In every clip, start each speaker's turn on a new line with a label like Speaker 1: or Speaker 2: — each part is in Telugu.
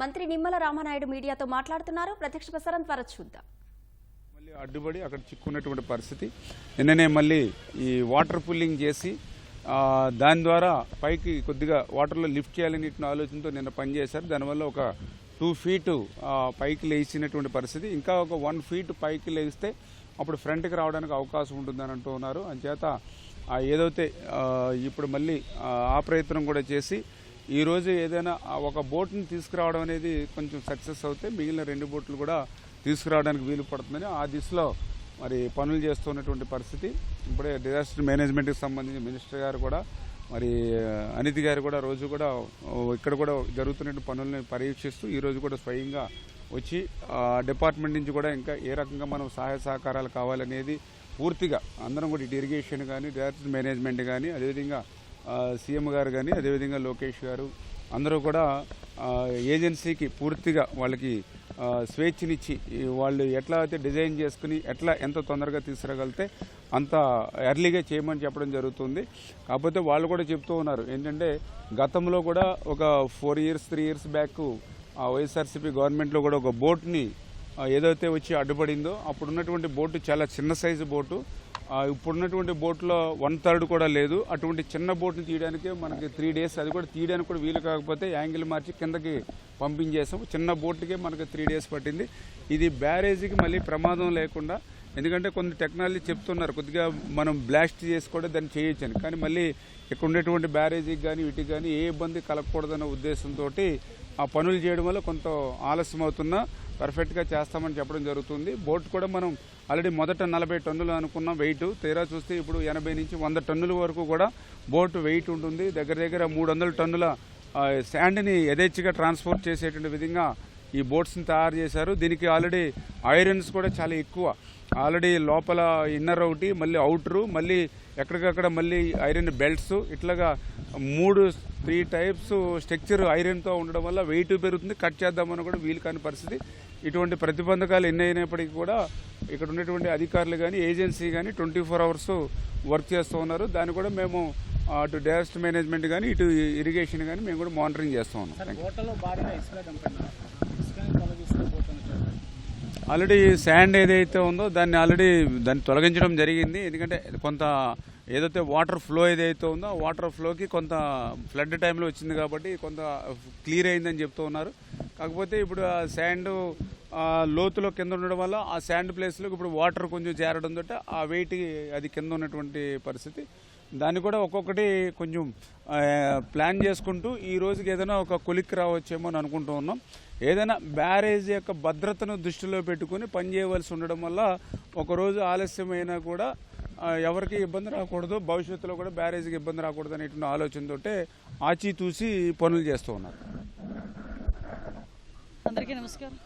Speaker 1: మంత్రి నిమ్మల రామానాయుడు మీడియాతో మాట్లాడుతున్నారు. ప్రత్యక్ష ప్రసారం ద్వారా చూద్దాం.
Speaker 2: మళ్ళీ అడ్డుపడి అక్కడ చిక్కున్నటువంటి పరిస్థితి. నిన్ననే మళ్ళీ ఈ వాటర్ పుల్లింగ్ చేసి దాని ద్వారా పైకి కొద్దిగా వాటర్లో లిఫ్ట్ చేయాలని ఆలోచనతో నిన్న పనిచేశారు దానివల్ల ఒక టూ ఫీట్ పైకి లేచినటువంటి పరిస్థితి. ఇంకా ఒక వన్ ఫీట్ పైకి లేస్తే అప్పుడు ఫ్రంట్కి రావడానికి అవకాశం ఉంటుందని అంటున్నారు అంచేత ఏదైతే ఇప్పుడు మళ్ళీ ఆ ప్రయత్నం కూడా చేసి ఈరోజు ఏదైనా ఒక బోట్ని తీసుకురావడం అనేది కొంచెం సక్సెస్ అవుతే మిగిలిన రెండు బోట్లు కూడా తీసుకురావడానికి వీలు పడుతుందని ఆ దిశలో మరి పనులు చేస్తున్నటువంటి పరిస్థితి. ఇప్పుడే డిజాస్టర్ మేనేజ్మెంట్కి సంబంధించి మినిస్టర్ గారు కూడా మరి అనితి గారు కూడా రోజు కూడా ఇక్కడ కూడా జరుగుతున్న పనులను పర్యవేక్షిస్తూ ఈరోజు కూడా స్వయంగా వచ్చి ఆ, డిపార్ట్మెంట్ నుంచి కూడా ఇంకా ఏ రకంగా మనం సహాయ సహకారాలు కావాలనేది పూర్తిగా అందరం కూడా ఇరిగేషన్ కానీ డిజాస్టర్ మేనేజ్మెంట్ కానీ అదేవిధంగా సీఎం గారు కానీ అదేవిధంగా లోకేష్ గారు అందరూ కూడా ఏజెన్సీకి పూర్తిగా వాళ్ళకి స్వేచ్ఛనిచ్చి వాళ్ళు ఎట్లా అయితే డిజైన్ చేసుకుని ఎట్లా ఎంత తొందరగా తీసుకురాగలితే అంత ఎర్లీగా చేయమని చెప్పడం జరుగుతుంది. కాకపోతే వాళ్ళు కూడా చెప్తూ ఉన్నారు. ఏంటంటే గతంలో కూడా ఒక four years three years back YSRCP గవర్నమెంట్లో కూడా ఒక బోట్ని ఏదైతే వచ్చి అడ్డుపడిందో అప్పుడు ఉన్నటువంటి బోటు చాలా చిన్న సైజు బోటు. ఇప్పుడున్నటువంటి బోట్లో వన్ థర్డ్ కూడా లేదు. అటువంటి చిన్న బోట్ని తీయడానికి మనకి త్రీ డేస్ అది కూడా తీయడానికి కూడా వీలు కాకపోతే యాంగిల్ మార్చి కిందకి పంపించేసాము చిన్న బోట్కే మనకి త్రీ డేస్ పట్టింది. ఇది బ్యారేజీకి మళ్ళీ ప్రమాదం లేకుండా ఎందుకంటే కొన్ని టెక్నాలజీ చెప్తున్నారు. కొద్దిగా మనం బ్లాస్ట్ చేసి కూడా దాన్ని చేయొచ్చని. కానీ మళ్ళీ ఇక్కడ ఉండేటువంటి బ్యారేజీకి కానీ వీటికి కానీ ఏ ఇబ్బంది కలగకూడదన్న ఉద్దేశంతో ఆ పనులు చేయడం వల్ల కొంత ఆలస్యం అవుతున్నా పర్ఫెక్ట్గా చేస్తామని చెప్పడం జరుగుతుంది. బోట్ కూడా మనం ఆల్రెడీ మొదట నలభై టన్నులు అనుకున్న వెయిట్. తీరా చూస్తే ఇప్పుడు ఎనభై నుంచి వంద టన్నుల వరకు కూడా బోట్ వెయిట్ ఉంటుంది. దగ్గర దగ్గర మూడు వందల టన్నుల శాండ్ని యథేచ్ఛగా ట్రాన్స్పోర్ట్ చేసేటువంటి విధంగా ఈ బోట్స్ని తయారు చేశారు. దీనికి ఆల్రెడీ ఐరన్స్ కూడా చాలా ఎక్కువ. ఆల్రెడీ లోపల ఇన్నర్ ఒకటి మళ్ళీ అవుటరు మళ్ళీ ఎక్కడికక్కడ మళ్ళీ ఐరన్ బెల్ట్స్ ఇట్లాగా మూడు త్రీ టైప్స్ స్ట్రక్చర్ ఐరన్తో ఉండడం వల్ల వెయిట్ పెరుగుతుంది. కట్ చేద్దామని కూడా వీలు కాని పరిస్థితి. ఇటువంటి ప్రతిబంధకాలు ఎన్ని అయినప్పటికీ కూడా ఇక్కడ ఉన్నటువంటి అధికారులు కానీ ఏజెన్సీ కానీ ట్వంటీ ఫోర్ అవర్స్ వర్క్ చేస్తూ ఉన్నారు. దాన్ని కూడా మేము అటు డైరెస్ట్ మేనేజ్మెంట్ కానీ ఇటు ఇరిగేషన్ కానీ మేము కూడా మానిటరింగ్ చేస్తూ ఉన్నాం
Speaker 3: సార్ బోట్లలో భారీగా ఇసుక దంపన్నారు ఇసుకని తొలగిస్తూ బోట్లను చేశారు
Speaker 2: ఆల్రెడీ శాండ్ ఏదైతే ఉందో దాన్ని ఆల్రెడీ దాన్ని తొలగించడం జరిగింది. ఎందుకంటే కొంత ఏదైతే వాటర్ ఫ్లో ఏదైతే ఉందో ఆ వాటర్ ఫ్లోకి కొంత ఫ్లడ్ టైంలో వచ్చింది కాబట్టి కొంత క్లియర్ అయిందని చెప్తూ ఉన్నారు. కాకపోతే ఇప్పుడు ఆ శాండ్ లోతులో కింద ఉండడం వల్ల ఆ శాండ్ ప్లేస్లోకి ఇప్పుడు వాటర్ కొంచెం చేరడం తోట ఆ వెయిట్ అది కింద ఉన్నటువంటి పరిస్థితి. దాన్ని కూడా ఒక్కొక్కటి కొంచెం ప్లాన్ చేసుకుంటూ ఈ రోజుకి ఏదైనా ఒక కొలిక్కి రావచ్చేమో అని అనుకుంటూ ఉన్నాం. ఏదైనా బ్యారేజ్ యొక్క భద్రతను దృష్టిలో పెట్టుకుని పనిచేయవలసి ఉండడం వల్ల ఒకరోజు ఆలస్యమైనా కూడా ఎవరికి ఇబ్బంది రాకూడదు భవిష్యత్తులో కూడా బ్యారేజ్కి ఇబ్బంది రాకూడదు అనేటువంటి ఆలోచనతోటే ఆచితూసి పనులు చేస్తూ ఉన్నారు.
Speaker 4: అందరికీ నమస్కారం.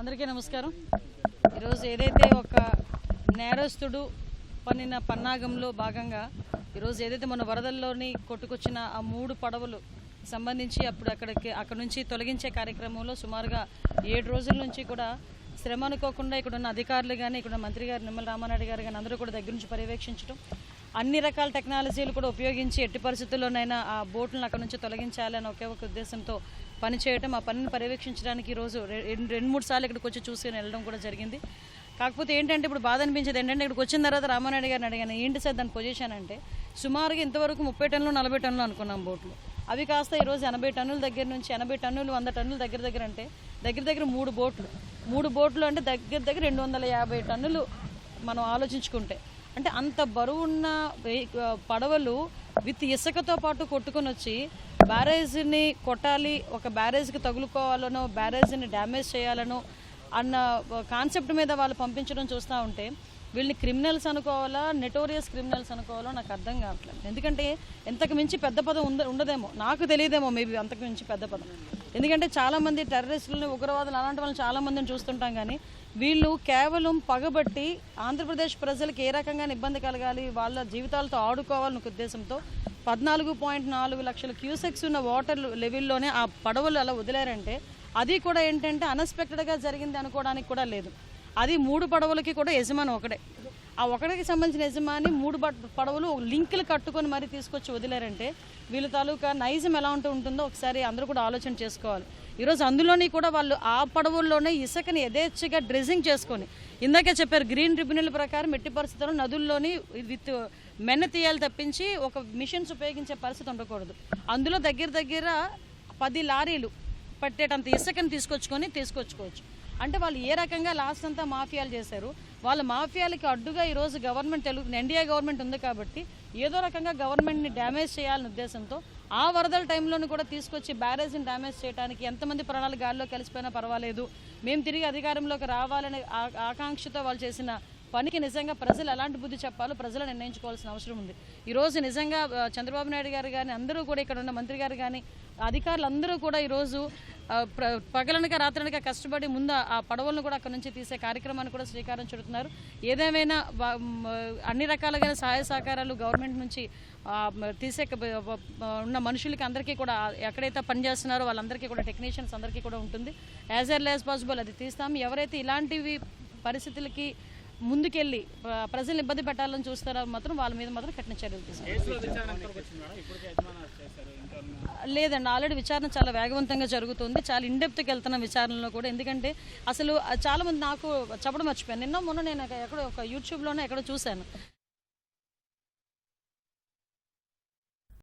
Speaker 4: అందరికీ నమస్కారం. ఈరోజు ఏదైతే ఒక నేరస్తుడు పన్నిన పన్నాగంలో భాగంగా ఈరోజు ఏదైతే మన వరదల్లోని కొట్టుకొచ్చిన ఆ మూడు పడవలు సంబంధించి అప్పుడు అక్కడికి అక్కడ నుంచి తొలగించే కార్యక్రమంలో సుమారుగా ఏడు రోజుల నుంచి కూడా శ్రమ అనుకోకుండా ఇక్కడ ఉన్న అధికారులు కానీ ఇక్కడ ఉన్న మంత్రి గారు నిమ్మల రామానాయుడు గారు కానీ అందరూ కూడా దగ్గర నుంచి పర్యవేక్షించడం అన్ని రకాల టెక్నాలజీలు కూడా ఉపయోగించి ఎట్టి పరిస్థితుల్లోనైనా ఆ బోట్లను అక్కడ నుంచి తొలగించాలని ఒకే ఒక ఉద్దేశంతో పనిచేయటం ఆ పనిని పర్యవేక్షించడానికి ఈరోజు రెండు రెండు మూడు సార్లు ఇక్కడికి వచ్చి చూసి వెళ్ళడం కూడా జరిగింది. కాకపోతే ఏంటంటే ఇప్పుడు బాధ అనిపించేది ఏంటంటే ఇక్కడికి వచ్చిన తర్వాత రామానాయుడు గారిని అడిగాను ఏంటి సార్ దాని పొజిషన్ అంటే? సుమారుగా ఇంతవరకు ముప్పై టన్నులు నలభై టన్నులు అనుకున్నాం బోట్లు. అవి కాస్త ఈరోజు ఎనభై టన్నుల దగ్గర నుంచి ఎనభై టన్నులు వంద టన్నుల దగ్గర దగ్గర అంటే దగ్గర దగ్గర మూడు బోట్లు. మూడు బోట్లు అంటే దగ్గర దగ్గర రెండు వందల యాభై టన్నులు మనం ఆలోచించుకుంటే. అంటే అంత బరువున్న వెహి- పడవలు విత్ ఇసుకతో పాటు కొట్టుకొని వచ్చి బ్యారేజ్ని కొట్టాలి ఒక బ్యారేజ్కి తగులుకోవాలనో బ్యారేజ్ని డ్యామేజ్ చేయాలనో అన్న కాన్సెప్ట్ మీద వాళ్ళు పంపించడం చూస్తూ ఉంటే వీళ్ళని క్రిమినల్స్ అనుకోవాలా నెటోరియస్ క్రిమినల్స్ అనుకోవాలో నాకు అర్థం కావట్లేదు. ఎందుకంటే ఎంతకు మించి పెద్ద పదం ఉంద ఉండదేమో. నాకు తెలియదేమో మేబీ అంతకు మించి పెద్ద పదం. ఎందుకంటే చాలామంది టెర్రరిస్టులని ఉగ్రవాదులు అలాంటి వాళ్ళని చాలామందిని చూస్తుంటాం కానీ వీళ్ళు కేవలం పగబట్టి ఆంధ్రప్రదేశ్ ప్రజలకు ఏ రకంగా ఇబ్బంది కలగాలి వాళ్ళ జీవితాలతో ఆడుకోవాలనే ఒక ఉద్దేశంతో పద్నాలుగు పాయింట్ నాలుగు లక్షల క్యూసెక్స్ ఉన్న వాటర్ లెవెల్లోనే ఆ పడవలు అలా వదిలారంటే అది కూడా ఏంటంటే అన్ఎక్స్పెక్టెడ్గా జరిగింది అనుకోవడానికి కూడా లేదు. అది మూడు పడవలకి కూడా యజమాని ఒకడే. ఆ ఒకటికి సంబంధించిన యజమాని మూడు పడవలు లింకులు కట్టుకొని మరీ తీసుకొచ్చి వదిలారంటే వీళ్ళ తాలూకా నైజం ఎలా ఉంటూ ఉంటుందో ఒకసారి అందరూ కూడా ఆలోచన చేసుకోవాలి. ఈరోజు అందులోని కూడా వాళ్ళు ఆ పడవల్లోనే ఇసుకని యథేచ్ఛగా డ్రెస్సింగ్ చేసుకొని ఇందాకే చెప్పారు గ్రీన్ ట్రిబ్యునల్ ప్రకారం ఎట్టి పరిస్థితుల్లో నదుల్లోని విత్ మెన్న తీయాలి తప్పించి ఒక మిషన్స్ ఉపయోగించే పరిస్థితి ఉండకూడదు. అందులో దగ్గర దగ్గర పది లారీలు పట్టేటంత ఇసుకని తీసుకొచ్చుకొని తీసుకొచ్చుకోవచ్చు. అంటే వాళ్ళు ఏ రకంగా లాస్ట్ అంతా మాఫియాలు చేశారు వాళ్ళ మాఫియాలకి అడ్డుగా ఈరోజు గవర్నమెంట్ తెలుగు ఎన్డీఏ గవర్నమెంట్ ఉంది కాబట్టి ఏదో రకంగా గవర్నమెంట్ని డ్యామేజ్ చేయాలనే ఉద్దేశంతో ఆ వరదల టైంలోనూ కూడా తీసుకొచ్చి బ్యారేజ్ని డ్యామేజ్ చేయడానికి ఎంతమంది ప్రాణాలు గాల్లో కలిసిపోయినా పర్వాలేదు. మేము తిరిగి అధికారంలోకి రావాలనే ఆ- ఆకాంక్షతో వాళ్ళు చేసిన పనికి నిజంగా ప్రజలు ఎలాంటి బుద్ధి చెప్పాలో ప్రజలు నిర్ణయించుకోవాల్సిన అవసరం ఉంది. ఈరోజు నిజంగా చంద్రబాబు నాయుడు గారు కానీ అందరూ కూడా ఇక్కడ ఉన్న మంత్రి గారు కానీ అధికారులందరూ కూడా ఈరోజు పగలనక రాత్రనక కష్టపడి ముందు ఆ పడవలను కూడా అక్కడ నుంచి తీసే కార్యక్రమాన్ని కూడా శ్రీకారం చుడుతున్నారు. ఏదేమైనా అన్ని రకాలుగా సహాయ సహకారాలు గవర్నమెంట్ నుంచి తీసే ఉన్న మనుషులకి అందరికీ కూడా ఎక్కడైతే పనిచేస్తున్నారో వాళ్ళందరికీ కూడా టెక్నీషియన్స్ అందరికీ కూడా ఉంటుంది. యాజ్ ఎర్లీ యాజ్ పాసిబుల్ అది తీస్తాం. ఎవరైతే ఇలాంటివి పరిస్థితులకి ముందుకెళ్ళి ప్ర- ప్రజల్ని ఇబ్బంది పెట్టాలని చూస్తారో మాత్రం వాళ్ళ మీద మాత్రం కఠిన చర్యలు తీసుకుంటాం
Speaker 3: కేసులో విచారణ ఎంతవరకు వచ్చింది మేడం? ఇప్పటికే యజమాని చేశారు ఇంకా
Speaker 4: లేదండి ఆల్రెడీ విచారణ చాలా వేగవంతంగా జరుగుతుంది. చాలా ఇండెప్త్కి వెళ్తున్న విచారణలో కూడా. ఎందుకంటే అసలు చాలా మంది నాకు చెప్పడం మర్చిపోయాను. నిన్న మొన్న నేను ఎక్కడో ఒక యూట్యూబ్లోనే ఎక్కడో చూశాను.